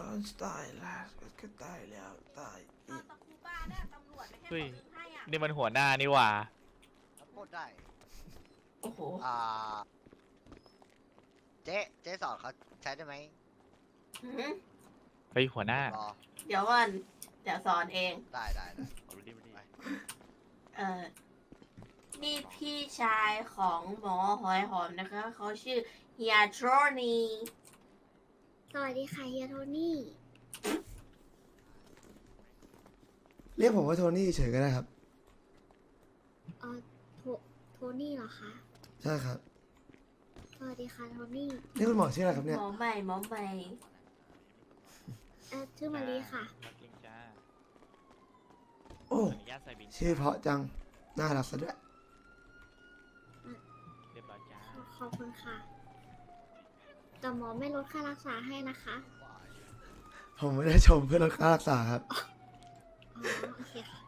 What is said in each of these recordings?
ออตายแล้วก็ตายแล้วตายเอาอีกตะคูบ้าเนี่ยตำรวจไม่ให้เฮ้ยคนอื่นให้อะนี่มันหัวหน้านี่หว่าพูดได้ โอ้โหอ่า เจ๊เจ๊สอนเขาใช้ได้ไหมหืมเฮ้ยหัวหน้า รอเดี๋ยวก่อนเดี๋ยวสอนเอง ได้ได้ได้ เออนี่พี่ชายของหมอหอยหอมนะคะ เขาชื่อเฮียโทรนี สวัสดีค่ะเฮียโทนี่ เรียกผมว่าโทนี่เฉยก็ได้ครับ เออโทโทนี่เหรอคะ ใช่ครับ สวัสดีค่ะโทนี่ นี่คุณหมอชื่ออะไรครับเนี่ย หมอใหม่หมอใหม่เออชื่อมารีค่ะ มาจริงจ้าโอ้ ขออนุญาตใส่บินชื่อเพราะจัง น่ารักซะด้วย เรียบร้อยจ้า ขอขอบคุณค่ะ แต่หมอไม่ลดค่ารักษาให้นะคะผมไม่ได้ชมเพื่อลดค่ารักษาครับ อ๋อโอเคค่ะ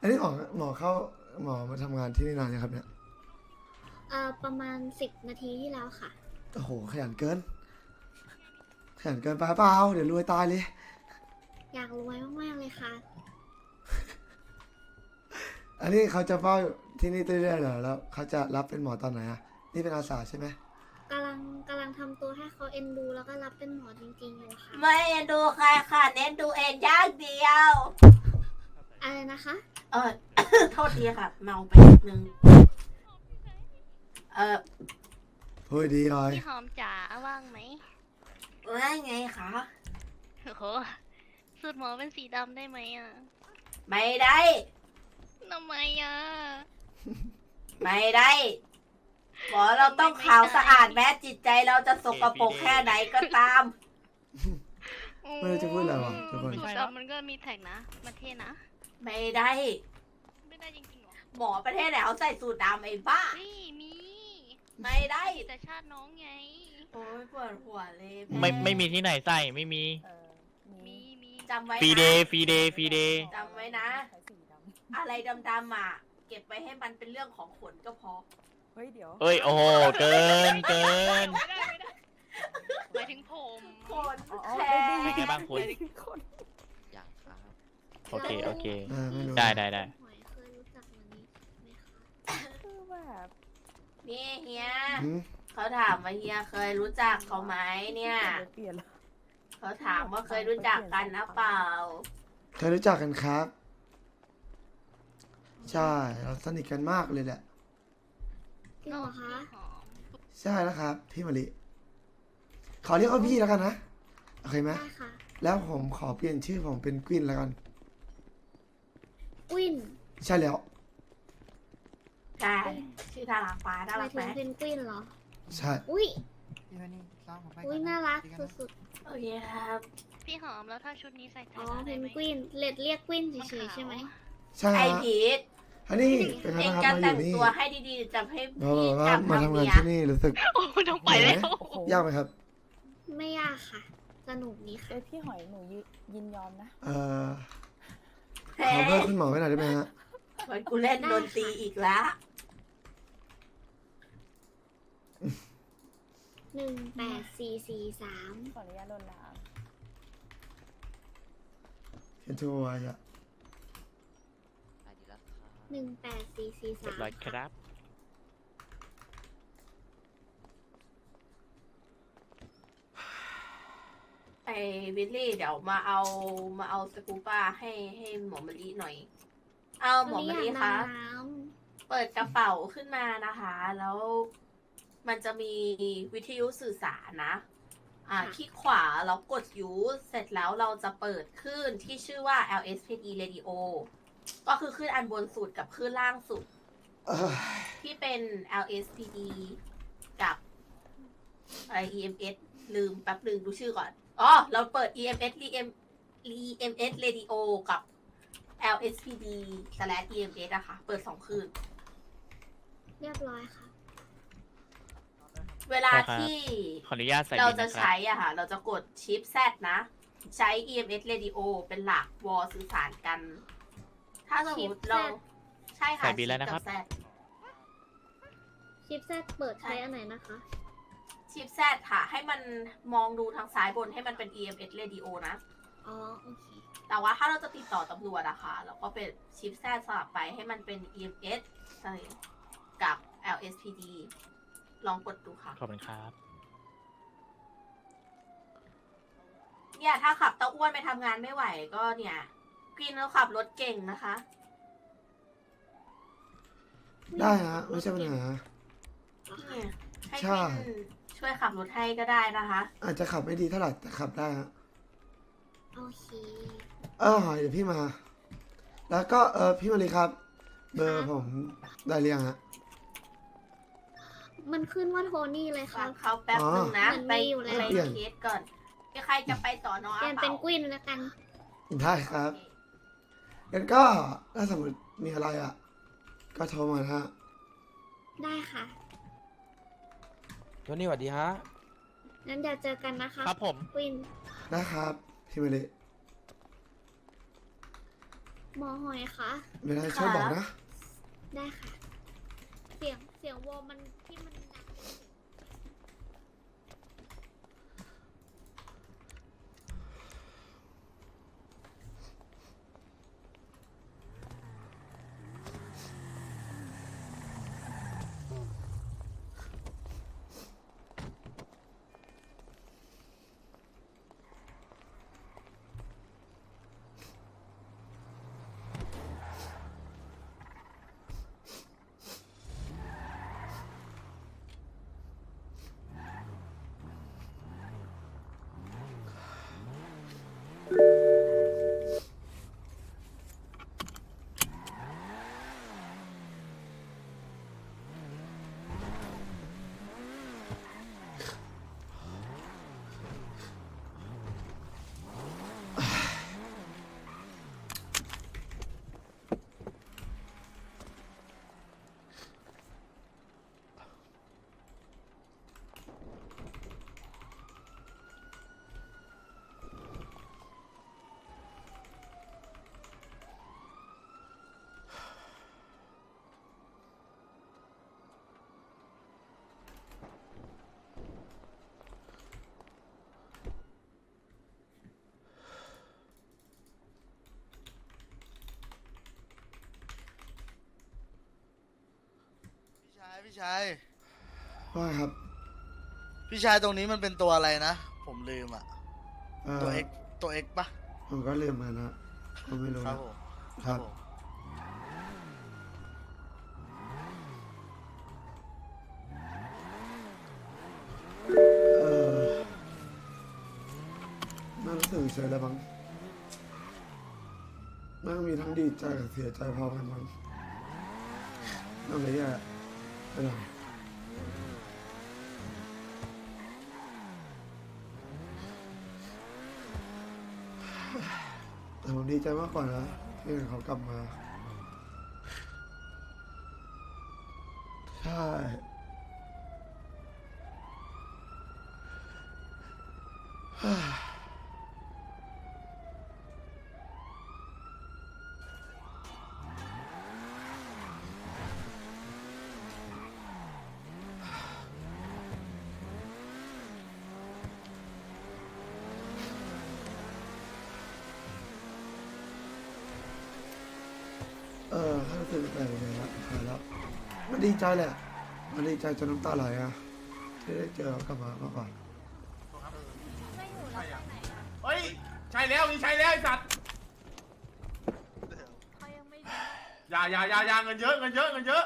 อันนี้หมอหมอเข้าหมอมาทำงานที่นี่นานยังครับเนี่ย เออประมาณสิบนาทีที่แล้วค่ะ โอ้โห ขยันเกิน ขยันเกินไปเปล่าเดี๋ยวรวยตายเลย อยากรวยมากๆเลยค่ะ อันนี้เขาจะเฝ้าที่นี่เรื่อยๆเหรอแล้วเขาจะรับเป็นหมอตอนไหนอะ นี่เป็นอาสาใช่ไหมกำลังกำลังทำตัวให้เขาเอ็นดูแล้วก็รับเป็นหมอจริงๆอยู่ค่ะ ไม่เอ็นดูใครค่ะเน้นดูเองอย่างเดียว อะไรนะคะ เออ โทษทีค่ะ เมาไปนิดนึง เออพูดดีหน่อย พี่หอมจ๋าว่างไหมว่าไงคะ โอ้โหสูตรหมอเป็นสีดำได้ไหมอะไม่ได้ ทำไมอะ ไม่ได้ หมอเราต้องขาวสะอาดแม้จิตใจเราจะสกปรกแค่ไหนก็ตาม ไม่รู้จะพูดอะไรวะทุกคนสูตรดำมันก็มีแท็กนะประเทศนะ ไม่ได้ ไม่ได้จริงๆหรอหมอประเทศไหนเขาใส่สูตรดำไอ้บ้าเฮ้ยมีไม่ได้แต่ชาติน้องไง โอ้ยปวดหัวเลยไม่ไม่มีที่ไหนใส่ไม่มีมีมีจำไว้ฟรีเดนะย์ฟรีเดย์ฟรีเดย์จำไว้นะ อะไรดำๆอะเก็บไว้ให้มันเป็นเรื่องของขนก็พอ เฮ้ยเดี๋ยวเอ้ยโอ้โหเกินเกิน ไม่ได้ไม่ได้หมายถึงผมขนอ๋อแคเป็นไงบ้างคุณ คนอย่างครับ โอเคโอเค เออไม่รู้ได้ได้ได้หมวยเคยรู้จักมานี้ไหมคะคือแบบนี่เฮียหืมเขาถามว่าเฮียเคยรู้จักเขาไหมเนี่ย เปลี่ยนแล้วเขาถามว่าเคยรู้จักกันนะเปล่า เคยรู้จักกันครับ ใช่ เราสนิทกันมากเลยแหละจริงเหรอคะพี่หอมใช่แล้วครับ พี่มะลิขอเรียกว่าพี่แล้วกันนะโอเคไหมได้ค่ะ แล้วผมขอเปลี่ยนชื่อผมเป็นกวินแล้วกัน วินใช่แล้ว ใช่ชื่อน่ารักป้าน่าหรัมากยไหถึมงเพนกวินเหรอ ใช่ อุ้ยพี่วันนี้ซ้อมผมไปอุ้ยก่ะน่ารักเจอนะสุดโอเคครับพี่หอมแล้วถ้าชุดนี้ใส่ๆไทอ๋ยอได้เพนไหมกวินเลดเรียกกวินเฉยๆใช่ไหมใช่ไอฮะพีท อันนี้เป็นไงเองบ้างครับจะมาอแต่งยู่นี่ตัวให้ดีๆจะให้เราพี่แบบว่าจำมาทำทำงานเนียที่นี่รู้สึกโอ้ต้องไปแล้ว โอ้โหยากไหมครับ ไม่ยากค่ะ สนุกดีค่ะ เอ้ยพี่หอยหนูยิยินยอมนะ เอ่อเฮ้ขอเบอร์คุณหมอไว้หน่อยได้ไหมฮะเหมือนกูเล่นดนตรีอีกแล้วหนึ่งแปดสี่สี่สามขออนุญาตโดนลามเขียนทัวร์อะ ได้ดีแล้วครับ หนึ่งแปดสี่สี่เรียสาบมร้อยครับ ไอวิลลี่เดี๋ยวมาเอามาเอาสกูป้าให้ให้หมอมะลิหน่อย เอาหมอมะลิคะ น้เปิดกระเป๋าขึ้นมานะคะ แล้วมันจะมีวิทยุสื่อสารนะ อ่าคลิกขวาแล้วกด use เสร็จแล้วเราจะเปิดคลื่นที่ชื่อว่า LSPD Radio ก็คือคลื่นอันบนสุดกับคลื่นล่างสุด เอ้ยที่เป็น LSPD กับอะไร EMS ลืมแป๊บนึงดูชื่อก่อน อ๋อ เราเปิด EMS EM EMS Radio กับ LSPD slash EMS อะค่ะ เปิดสองคลื่นำเรียบร้อยค่ะ เวลาใช่ครับที่ ขออนุญาตใส่เราบินจะนะครับ ใช้อะค่ะ เราจะกดชิป Z นะ ใช้ EMS Radio เป็นหลักวอลสื่อสารกัน ถ้าสมมติ Chip Z เรา ใช่ค่ะใส่บินแล้วนะครับ ชิปกั Z ชิปแซดเปิดใช้อันไหนนะคะ ชิปแซดค่ะ ให้มันมองดูทางซ้ายบนให้มันเป็น EMS radio นะ อ๋อ โอเค แต่ว่าถ้าเราจะติดต่อตำรวจอะค่ะเราก็เป็นชิปแซดสลับไปให้มันเป็น EMS อะไรกับ LSPD ลองกดดูค่ะ ขอบคุณครับ เนี่ยถ้าขับเต้าอ้วนไปทำงานไม่ไหวก็เนี่ย กินแล้วขับรถเก่งนะคะได้ฮะไม่ใช่ปัญหา เนี่ยให้ใช่ กินช่วยขับรถให้ก็ได้นะคะ อาจจะขับไม่ดีเท่าไหร่แต่ขับได้ฮะโอเค เออหอยเดี๋ยวพี่มา แล้วก็เออพี่มาเลยครับ เบอร์ผมได้เรียงฮะ มันขึ้นว่าโทนี่เลยคฟัรังบเขาแป๊บหนึงนะอ๋อไปมันมีอยู่แล้ว ไปเปลี่ยน เคสก่อนมีใครจะไปต่อนอเปลี่ยนเป็นเปล่ากวินแล้วกัน ได้ครับ งั้นก็ถ้าสมมติมีอะไรอะ ก็โทรมานะฮะได้ค่ะ โทนี่สวัสดีฮะ งั้นเดี๋ยวเจอกันนะคะครับผมกวิน นะครับพี่มาเลยหมอหอยคะไม่ได้ช่วยบอกนะ ได้ค่ะ เสียง เสียงวอลมันที่มันดัง พี่ชายพี่ชาย ว่าครับ พี่ชายตรงนี้มันเป็นตัวอะไรนะ ผมลืมอะ เอ่อตัว X ตัว X ปะผมก็ลืมมานะผมไม่รู้ครันะบผมครับผมเออน่ารู้สึกเฉยแล้วมั้งน่ามีทั้งดีใจกับเสียใจพอกันมั้งน่าเลยแย่ไปหน่อย แต่ผมดีใจมากกว่านะที่เห็นเขากลับมา ใช่เอ อถ้ารู้สึกแต่ยังไงละหายแล้วมันดีใจแหละ มันดีใจจนน้ำตาไหลอะที่ได้เจอเขากลับมาเมื่อก่อนเฮ้ย ใช่แล้วนี่ใช่แล้วไอ้สัตว์อย่าอย่าอย่าอย่าเงินเยอะเงินเยอะเงินเยอะ